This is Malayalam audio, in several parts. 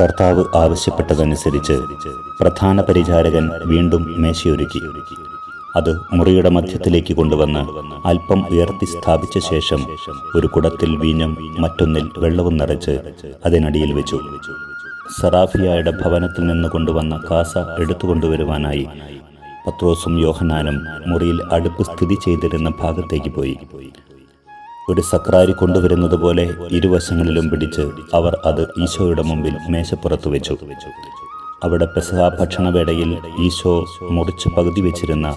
കർത്താവ് ആവശ്യപ്പെട്ടതനുസരിച്ച് പ്രധാന പരിചാരകൻ വീണ്ടും മേശയൊരുക്കി. അത് മുറിയുടെ മധ്യത്തിലേക്ക് കൊണ്ടുവന്ന് അല്പം ഉയർത്തി സ്ഥാപിച്ച ശേഷം ഒരു കുടത്തിൽ വീഞ്ഞും മറ്റൊന്നിൽ വെള്ളവും നിറച്ച് അതിനടിയിൽ വെച്ചു. സറാഫിയായുടെ ഭവനത്തിൽ നിന്ന് കൊണ്ടുവന്ന കാസ എടുത്തുകൊണ്ടുവരുവാനായി പത്രോസും യോഹനാനും മുറിയിൽ അടുപ്പ് സ്ഥിതി ചെയ്തിരുന്ന ഭാഗത്തേക്ക് പോയി. ഒരു സക്രാരി കൊണ്ടുവരുന്നത് പോലെ ഇരുവശങ്ങളിലും പിടിച്ച് അവർ അത് ഈശോയുടെ മുമ്പിൽ മേശപ്പുറത്ത് വെച്ചു. അവിടെ പെസഹ ഭക്ഷണവേളയിൽ ഈശോ മുറിച്ച് പകുതി വെച്ചിരുന്ന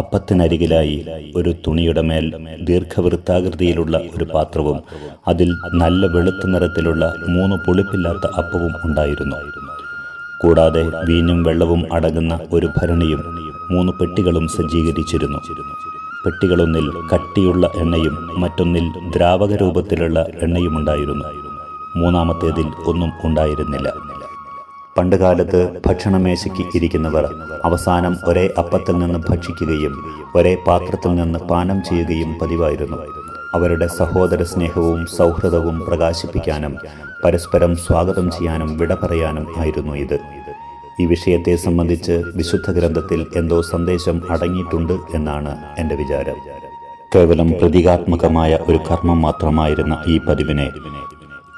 അപ്പത്തിനരികിലായി ഒരു തുണിയുടെ മേൽ ദീർഘവൃത്താകൃതിയിലുള്ള ഒരു പാത്രവും അതിൽ നല്ല വെളുത്ത നിറത്തിലുള്ള മൂന്ന് പുളിപ്പില്ലാത്ത അപ്പവും ഉണ്ടായിരുന്നു. കൂടാതെ വീഞ്ഞും വെള്ളവും അടങ്ങുന്ന ഒരു ഭരണിയും മൂന്ന് പെട്ടികളും സജ്ജീകരിച്ചിരുന്നു. പെട്ടികളൊന്നിൽ കട്ടിയുള്ള എണ്ണയും മറ്റൊന്നിൽ ദ്രാവക രൂപത്തിലുള്ള എണ്ണയുമുണ്ടായിരുന്നു മൂന്നാമത്തേതിൽ ഒന്നും ഉണ്ടായിരുന്നില്ല. പണ്ടുകാലത്ത് ഭക്ഷണമേശയ്ക്ക് ഇരിക്കുന്നവർ അവസാനം ഒരേ അപ്പത്തിൽ നിന്ന് ഭക്ഷിക്കുകയും ഒരേ പാത്രത്തിൽ നിന്ന് പാനം ചെയ്യുകയും പതിവായിരുന്നു. അവരുടെ സഹോദര സ്നേഹവും സൗഹൃദവും പ്രകാശിപ്പിക്കാനും പരസ്പരം സ്വാഗതം ചെയ്യാനും വിട പറയാനും ആയിരുന്നു ഇത്. ഈ വിഷയത്തെ സംബന്ധിച്ച് വിശുദ്ധ ഗ്രന്ഥത്തിൽ എന്തോ സന്ദേശം അടങ്ങിയിട്ടുണ്ട് എന്നാണ് എന്റെ വിചാരം. കേവലം പ്രതീകാത്മകമായ ഒരു കർമ്മം മാത്രമായിരുന്ന ഈ പതിവിനെ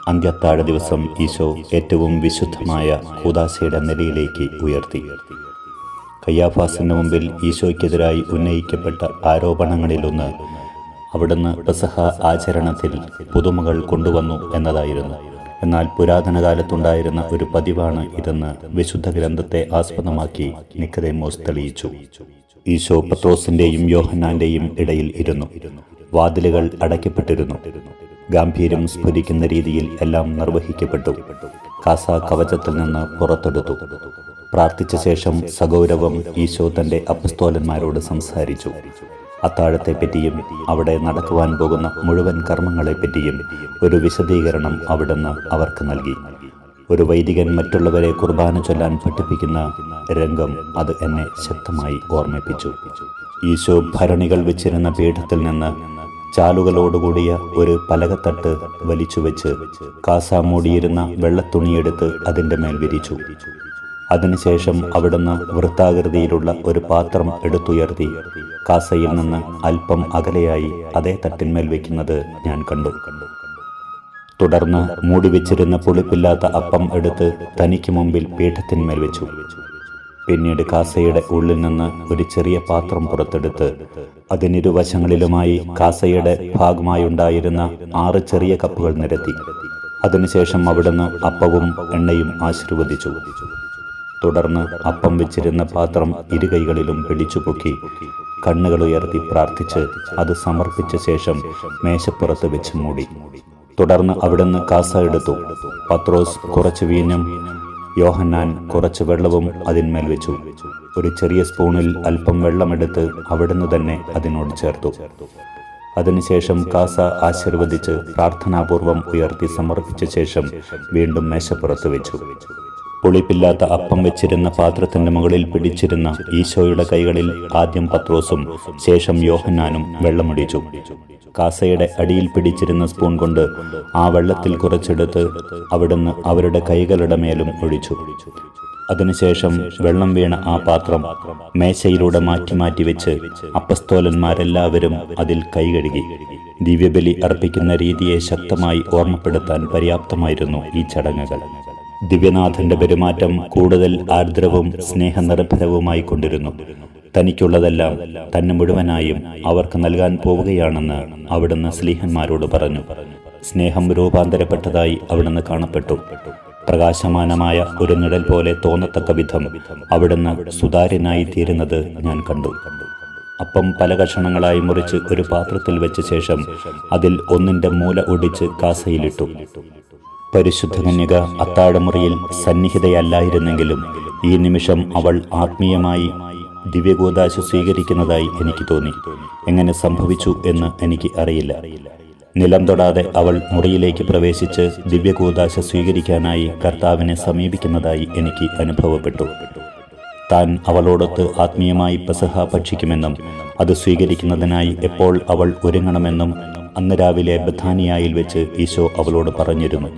അന്ത്യത്താഴ ദിവസം ഈശോ ഏറ്റവും വിശുദ്ധമായ കൂതാശയുടെ നിലയിലേക്ക് ഉയർത്തി. കയ്യാഫാസിന് മുമ്പിൽ ഈശോയ്ക്കെതിരായി ഉന്നയിക്കപ്പെട്ട ആരോപണങ്ങളിലൊന്ന് അവിടുന്ന് പെസഹ ആചരണത്തിൽ പുതുമകൾ കൊണ്ടുവന്നു എന്നതായിരുന്നു. എന്നാൽ പുരാതന കാലത്തുണ്ടായിരുന്ന ഒരു പതിവാണ് ഇതെന്ന് വിശുദ്ധ ഗ്രന്ഥത്തെ ആസ്പദമാക്കി നിക്കതേമോസ് തെളിയിച്ചു. ഈശോ പത്രോസിന്റെയും യോഹന്നാന്റെയും ഇടയിൽ ഇരുന്നു. വാതിലുകൾ അടയ്ക്കപ്പെട്ടിരുന്നു. ഗാംഭീര്യം സ്ഫുരിക്കുന്ന രീതിയിൽ എല്ലാം നിർവഹിക്കപ്പെട്ടു. കാസ കവചത്തിൽ നിന്ന് പുറത്തെടുത്തു. പ്രാർത്ഥിച്ച ശേഷം സഗൗരവം ഈശോ തന്റെ അപ്പസ്തോലന്മാരോട് സംസാരിച്ചു. അത്താഴത്തെപ്പറ്റിയും അവിടെ നടക്കുവാൻ പോകുന്ന മുഴുവൻ കർമ്മങ്ങളെപ്പറ്റിയും ഒരു വിശദീകരണം അവിടുന്ന് അവർക്ക് നൽകി. ഒരു വൈദികൻ മറ്റുള്ളവരെ കുർബാന ചൊല്ലാൻ പഠിപ്പിക്കുന്ന രംഗം അത് എന്നെ ശക്തമായി ഓർമ്മിപ്പിച്ചു. ഈശോ ഭരണികൾ വെച്ചിരുന്ന പീഠത്തിൽ നിന്ന് ചാലുകളോടുകൂടിയ ഒരു പലകത്തട്ട് വലിച്ചു വെച്ച് കാസ മൂടിയിരുന്ന വെള്ളത്തുണിയെടുത്ത് അതിന്റെ മേൽ വിരിച്ചു. അതിനുശേഷം അവിടുന്ന് വൃത്താകൃതിയിലുള്ള ഒരു പാത്രം എടുത്തുയർത്തി. കാസയിൽ നിന്ന് അല്പം അകലെയായി അതേ തട്ടിന്മേൽ വെക്കുന്നത് ഞാൻ കണ്ടു. തുടർന്ന് മൂടിവെച്ചിരുന്ന പുളിപ്പില്ലാത്ത അപ്പം എടുത്ത് തനിക്ക് മുമ്പിൽ പീഠത്തിന്മേൽ വെച്ചു. പിന്നീട് കാസയുടെ ഉള്ളിൽ നിന്ന് ഒരു ചെറിയ പാത്രം പുറത്തെടുത്ത് അതിനിരുവശങ്ങളിലുമായി കാസയുടെ ഭാഗമായുണ്ടായിരുന്ന ആറ് ചെറിയ കപ്പുകൾ നിരത്തി. അതിനുശേഷം അവിടുന്ന് അപ്പവും എണ്ണയും ആശീർവദിച്ചു. തുടർന്ന് അപ്പം വെച്ചിരുന്ന പാത്രം ഇരുകൈകളിലും പിടിച്ചുപൊക്കി കണ്ണുകൾ ഉയർത്തി പ്രാർത്ഥിച്ച് അത് സമർപ്പിച്ച ശേഷം മേശപ്പുറത്ത് വെച്ച് മൂടി. തുടർന്ന് അവിടുന്ന് കാസ എടുത്തു. പത്രോസ് കുറച്ച് വീഞ്ഞും യോഹന്നാൻ കുറച്ച് വെള്ളവും അതിന്മേൽ വെച്ചു. ഒരു ചെറിയ സ്പൂണിൽ അല്പം വെള്ളമെടുത്ത് അവിടുന്ന് തന്നെ അതിനോട് ചേർത്തു. അതിനുശേഷം കാസ ആശീർവദിച്ച് പ്രാർത്ഥനാപൂർവം ഉയർത്തി സമർപ്പിച്ച ശേഷം വീണ്ടും മേശപ്പുറത്ത് വെച്ചു. പുളിപ്പില്ലാത്ത അപ്പം വെച്ചിരുന്ന പാത്രത്തിന്റെ മുകളിൽ പിടിച്ചിരുന്ന ഈശോയുടെ കൈകളിൽ ആദ്യം പത്രോസും ശേഷം യോഹന്നാനും വെള്ളമൊടിച്ചു. കാസയുടെ അടിയിൽ പിടിച്ചിരുന്ന സ്പൂൺ കൊണ്ട് ആ വെള്ളത്തിൽ കുറച്ചെടുത്ത് അവിടുന്ന് അവരുടെ കൈകളുടെ മേലും ഒഴിച്ചു. അതിനുശേഷം വെള്ളം വീണ ആ പാത്രം മേശയിലൂടെ മാറ്റി മാറ്റി വെച്ച് അപ്പസ്തോലന്മാരെല്ലാവരും അതിൽ കൈകഴുകി ദിവ്യബലി അർപ്പിക്കുന്ന രീതിയെ ശക്തമായി ഓർമ്മപ്പെടുത്താൻ പര്യാപ്തമായിരുന്നു ഈ ചടങ്ങുകൾ. ദിവ്യനാഥന്റെ പെരുമാറ്റം കൂടുതൽ ആർദ്രവും സ്നേഹനിർഭരവുമായി കൊണ്ടിരുന്നു. തനിക്കുള്ളതെല്ലാം തന്നെ മുഴുവനായും അവർക്ക് നൽകാൻ പോവുകയാണെന്ന് അവിടുന്ന് സ്ലീഹന്മാരോട് പറഞ്ഞു. സ്നേഹം രൂപാന്തരപ്പെട്ടതായി അവിടുന്ന് കാണപ്പെട്ടു. പ്രകാശമാനമായ ഒരു നിഴൽ പോലെ തോന്നത്തക്ക വിധം അവിടുന്ന് സുതാര്യനായി തീരുന്നത് ഞാൻ കണ്ടു. അപ്പം പല കഷണങ്ങളായി മുറിച്ച് ഒരു പാത്രത്തിൽ വെച്ച ശേഷം അതിൽ ഒന്നിന്റെ മൂല ഒടിച്ച് കാസയിലിട്ടു. പരിശുദ്ധ കന്യക അത്താഴമുറിയിൽ സന്നിഹിതയല്ലായിരുന്നെങ്കിലും ഈ നിമിഷം അവൾ ആത്മീയമായി ദിവ്യഗോദാശ സ്വീകരിക്കുന്നതായി എനിക്ക് തോന്നി. എങ്ങനെ സംഭവിച്ചു എന്ന് എനിക്ക് അറിയില്ല. നിലം തൊടാതെ അവൾ മുറിയിലേക്ക് പ്രവേശിച്ച് ദിവ്യഗോദാശ സ്വീകരിക്കാനായി കർത്താവിനെ സമീപിക്കുന്നതായി എനിക്ക് അനുഭവപ്പെട്ടു. താൻ അവളോടൊത്ത് ആത്മീയമായി പെസഹ ഭക്ഷിക്കുമെന്നും അത് സ്വീകരിക്കുന്നതിനായി എപ്പോൾ അവൾ ഒരുങ്ങണമെന്നും അന്ന് രാവിലെ ബഥാനിയായിൽ വെച്ച് ഈശോ അവളോട് പറഞ്ഞിരുന്നു.